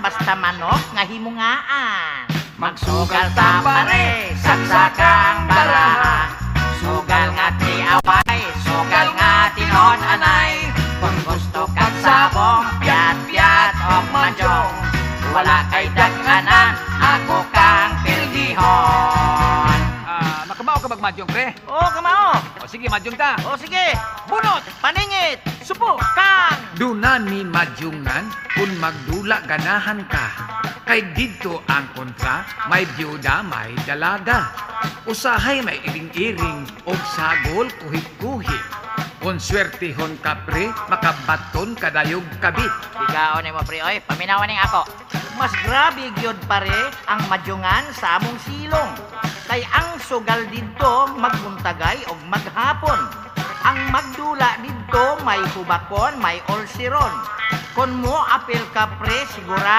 basta manok nga himungaan. Magsugal ta pare, saksakang baraha. Sugal nga ti away, sugal nga tinon anay. Kung gusto kang sabong, piyat-piyat o madyong. Wala kay dagkanan, ako kang pilihon. Ah, makabao ka bag madyong pre? Oo, kamao. O sige, madyong ta. O sige, Bunot! Dunan ni madyungan kung magdula ganahan ka. Kay dito ang kontra, may byuda, may dalaga. Usahay may iring-iring, o sagol kuhit-kuhit. Kung swertihon ka pre, makabaton kadayog kabit. Bigaon ni mo pre, oy, paminawan ning ako. Mas grabe gyud pare ang madyungan sa among silong. Kay ang sugal didto magbuntagay og maghapon. Didto may hubakon, may ulceron. Kon mo apil ka pre, sigurado